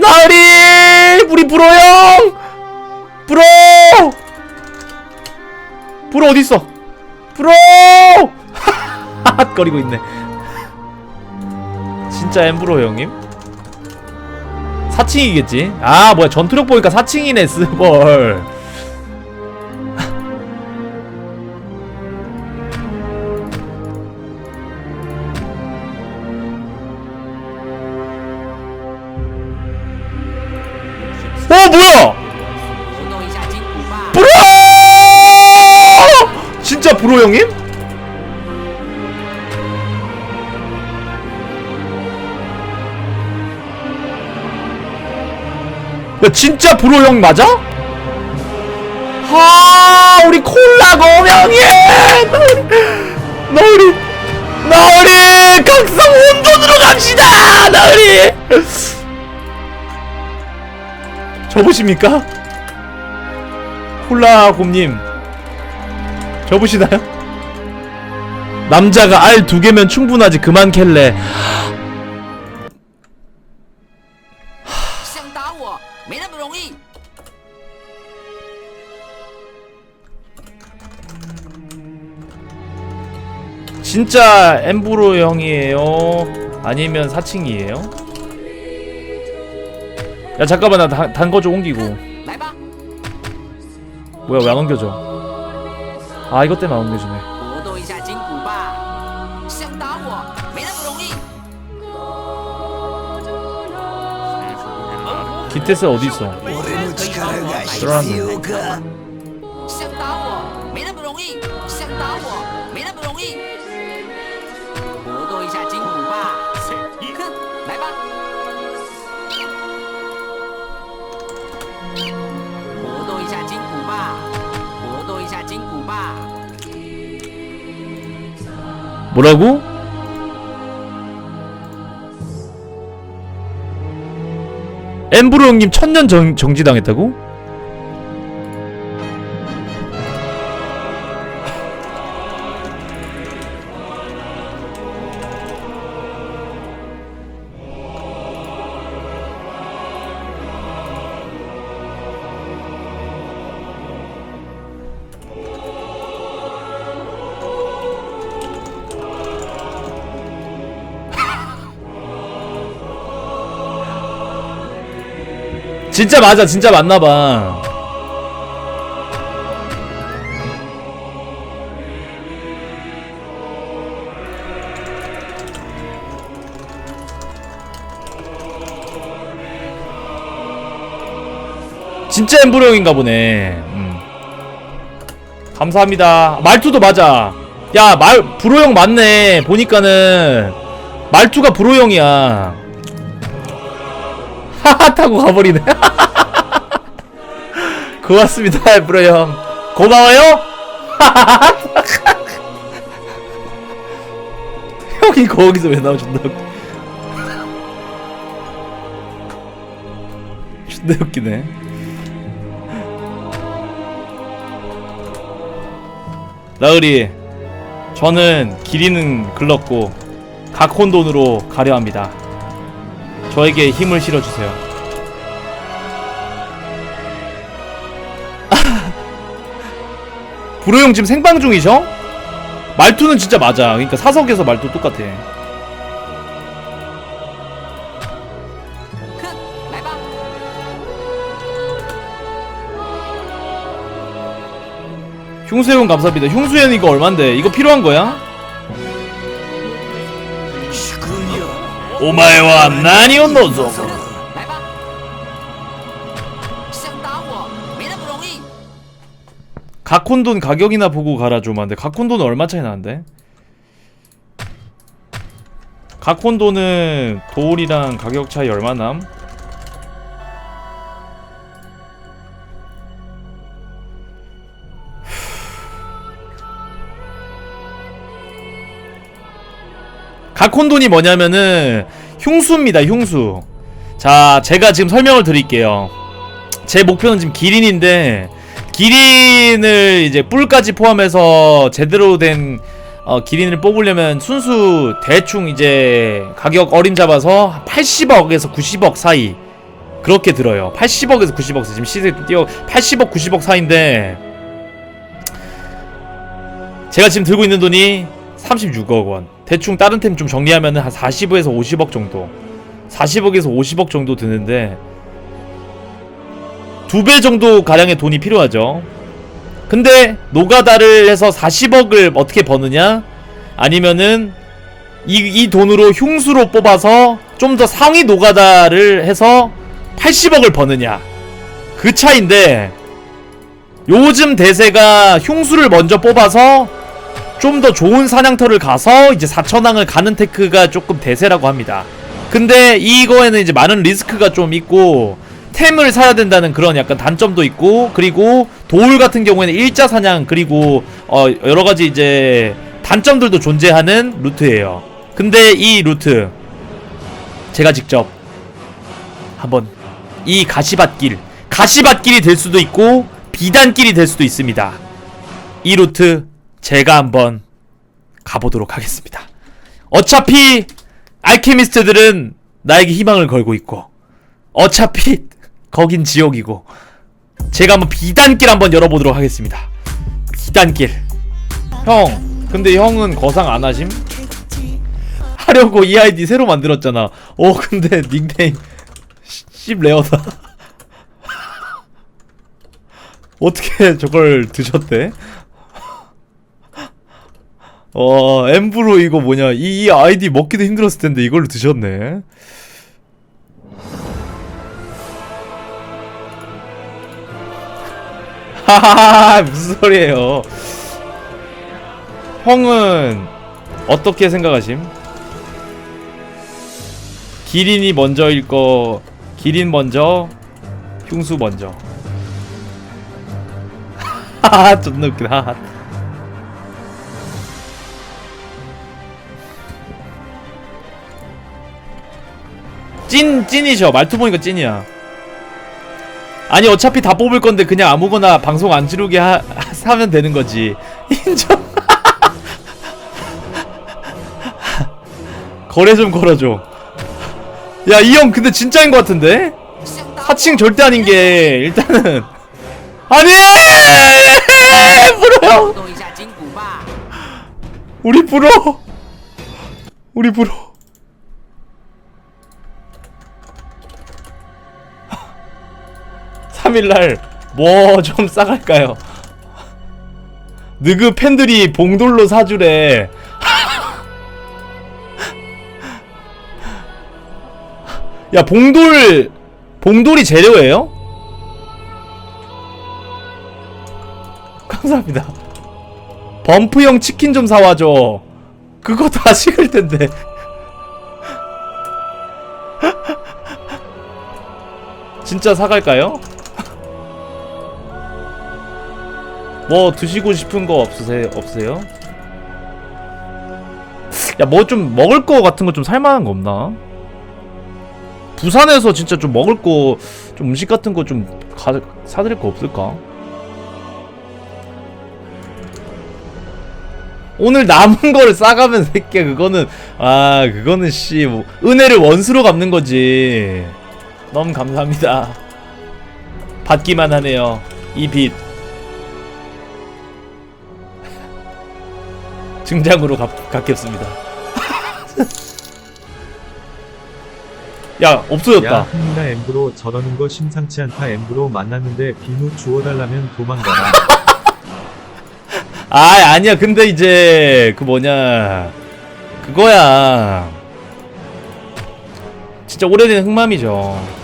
나으리 우리 브로 형 브로 브로 어디 있어? 브로 하하거리고 있네. 진짜 엠브로 형님? 4층이겠지? 아 뭐야. 전투력 보니까 4층이네 스벌 어 뭐야? 브로! 진짜 브로 형님? 야 진짜 브로 형 맞아? 하 우리 콜라 거명이 나으리 나으리 각성 혼돈으로 갑시다! 나으리! 접으십니까? 콜라곰님 접으시나요? 남자가 알 두 개면 충분하지 그만 캘래 아. 진짜 엠브로 형이에요? 아니면 사칭이에요? 야 잠깐만 나 단 거 좀 옮기고 来吧， 뭐야 왜 안 옮겨져 아 이것 때문에 안 옮겨지네 活动一下筋骨吧。想打我，没那么容易。 기테스 어디있어 俺の力が必 들어왔네 要か想打我，没那么容易。想打我，没那么容易。 活动一下筋骨吧。活动一下筋骨吧。 뭐라고? 엠브로 형님 천년 정, 정지당했다고? 진짜 맞아 진짜 맞나봐. 진짜 엠브로 형인가 보네. 음. 감사합니다. 말투도 맞아. 야 말 브로 형 맞네. 보니까는. 말투가 브로 형이야 하하 타고 가버리네 고맙습니다 브로 형 고마워요 형이 거기서 왜 나와 존나 웃기 존나 웃기네 나으리 저는 길이는 글렀고 각혼돈으로 가려 합니다 저에게 힘을 실어주세요. 불호형 지금 생방 중이죠? 말투는 진짜 맞아. 그러니까 사석에서 말투 똑같아. 흉수형 감사합니다. 흉수형 이거 얼만데? 이거 필요한 거야? よ 오마에와 나니오 노조. 来吧！想打我，没那么容易。 각혼돈 가격이나 보고 가라 좀 한데 각혼돈은 얼마 차이 나는데? 각혼돈은 도울이랑 가격 차이 얼마 남? 각혼돈이 뭐냐면은 흉수입니다 흉수. 자 제가 지금 설명을 드릴게요. 제 목표는 지금 기린인데 기린을 이제 뿔까지 포함해서 제대로 된 어, 기린을 뽑으려면 순수 대충 이제 가격 어림 잡아서 80억에서 90억 사이. 그렇게 들어요. 80억에서 90억 지금 시세 뛰어 80억 90억 사이인데 제가 지금 들고 있는 돈이 36억 원. 대충 다른 템 좀 정리하면 한 40에서 50억 정도. 40억에서 50억 정도 드는데 두 배 정도 가량의 돈이 필요하죠. 근데 노가다를 해서 40억을 어떻게 버느냐? 아니면은 이, 이 돈으로 흉수로 뽑아서 좀 더 상위 노가다를 해서 80억을 버느냐? 그 차인데 요즘 대세가 흉수를 먼저 뽑아서 좀 더 좋은 사냥터를 가서 이제 4천왕을 가는 테크가 조금 대세라고 합니다 근데 이거에는 이제 많은 리스크가 좀 있고 템을 사야 된다는 그런 약간 단점도 있고 그리고 도울 같은 경우에는 일자 사냥 그리고 어 여러 가지 이제 단점들도 존재하는 루트예요. 근데 이 루트 제가 직접 한번 이 가시밭길 가시밭길이 될 수도 있고 비단길이 될 수도 있습니다. 이 루트 제가 한번 가보도록 하겠습니다. 어차피 알케미스트들은 나에게 희망을 걸고 있고 어차피 거긴 지옥이고 제가 한번 비단길 한번 열어보도록 하겠습니다 비단길 형 근데 형은 거상 안 하심? 하려고 이 아이디 새로 만들었잖아 어 근데 닉네임 씹 레어다 어떻게 저걸 드셨대? 어 엠브로 이거 뭐냐. 이, 이 아이디 먹기도 힘들었을 텐데 이걸로 드셨네. 하하하 무슨 소리예요. 형은 어떻게 생각하심? 기린이 먼저일 거 기린 먼저 흉수 먼저. 하하 존나 웃기다 찐 찐이셔. 말투 보니까 찐이야. 아니 어차피 다 뽑을 건데 그냥 아무거나 방송 안 지르게 하, 하면 되는 거지. 인정. 거래 좀 걸어줘. 야 이 형 근데 진짜인 것 같은데? 하칭 절대 아닌 게 일단은. 아니! 불어 우리 불어 우리 불어 13일날 뭐 좀 싸갈까요? 느그 팬들이 봉돌로 사주래 야 봉돌 봉돌이 재료예요? 감사합니다 범프형 치킨 좀 사와줘 그거 다 식을텐데 진짜 사갈까요? 뭐 드시고 싶은 거 없으세요? 없으세요? 야, 뭐 좀 먹을 거 같은 거 좀 살만한 거 없나? 부산에서 진짜 좀 먹을 거, 좀 음식 같은 거 좀 사드릴 거 없을까? 오늘 남은 거를 싸가면 새끼야 그거는 아 그거는 씨 뭐, 은혜를 원수로 갚는 거지 너무 감사합니다 받기만 하네요 이빚 증장으로 갚, 갚겠습니다. 야 없어졌다. 야, 흥민아 엠브로 저러는 거 심상치 않다. 엠브로 만났는데 비누 주워달라면 도망가라. 아 아니야. 근데 이제 그 뭐냐. 그거야. 진짜 오래된 흑맘이죠